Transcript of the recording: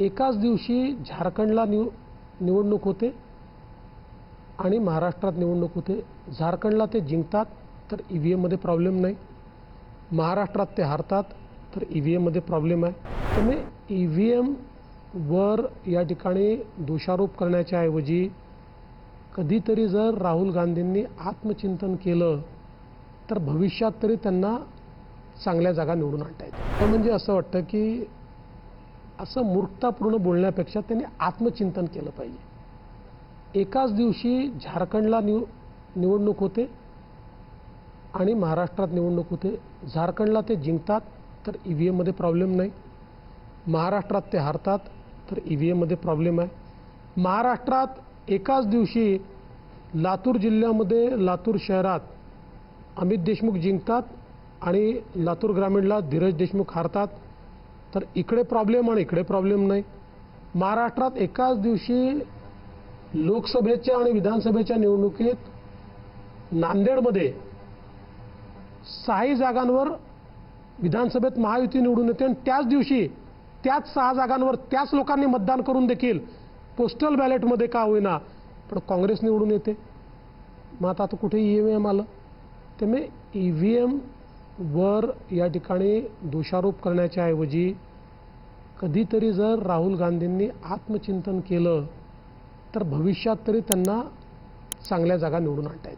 एकाच दिवशी झारखंडला निव निवडणूक होते आणि महाराष्ट्रात निवडणूक होते. झारखंडला ते जिंकतात तर ई व्ही एममध्ये प्रॉब्लेम नाही. महाराष्ट्रात ते हारतात तर ई व्ही एममध्ये प्रॉब्लेम आहे. त्यामुळे ई व्ही एमवर या ठिकाणी दोषारोप करण्याच्या ऐवजी कधीतरी जर राहुल गांधींनी आत्मचिंतन केलं तर भविष्यात तरी त्यांना चांगल्या जागा निवडून आणता येतात म्हणजे असं वाटतं की असं मूर्खतापूर्ण बोलण्यापेक्षा त्यांनी आत्मचिंतन केलं पाहिजे. एकाच दिवशी झारखंडला निव निवडणूक होते आणि महाराष्ट्रात निवडणूक होते. झारखंडला ते जिंकतात तर ई व्ही एममध्ये प्रॉब्लेम नाही. महाराष्ट्रात ते हारतात तर ई व्ही एममध्ये प्रॉब्लेम आहे. महाराष्ट्रात एकाच दिवशी लातूर जिल्ह्यामध्ये लातूर शहरात अमित देशमुख जिंकतात आणि लातूर ग्रामीणला धीरज देशमुख हारतात. तर इकडे प्रॉब्लेम आणि इकडे प्रॉब्लेम नाही. महाराष्ट्रात एकाच दिवशी लोकसभेच्या आणि विधानसभेच्या निवडणुकीत नांदेडमध्ये सहाही जागांवर विधानसभेत महायुती निवडून येते आणि त्याच दिवशी त्याच सहा जागांवर त्याच लोकांनी मतदान करून देखील पोस्टल बॅलेटमध्ये का होईना पण काँग्रेस निवडून येते. मग आता कुठे ई व्ही एम आलं? त्यामुळे ई व्ही एम वर या ठिकाणी दोषारोप करण्याच्या ऐवजी कधीतरी जर राहुल गांधींनी आत्मचिंतन केलं तर भविष्यात तरी त्यांना चांगल्या जागा निवडून आणता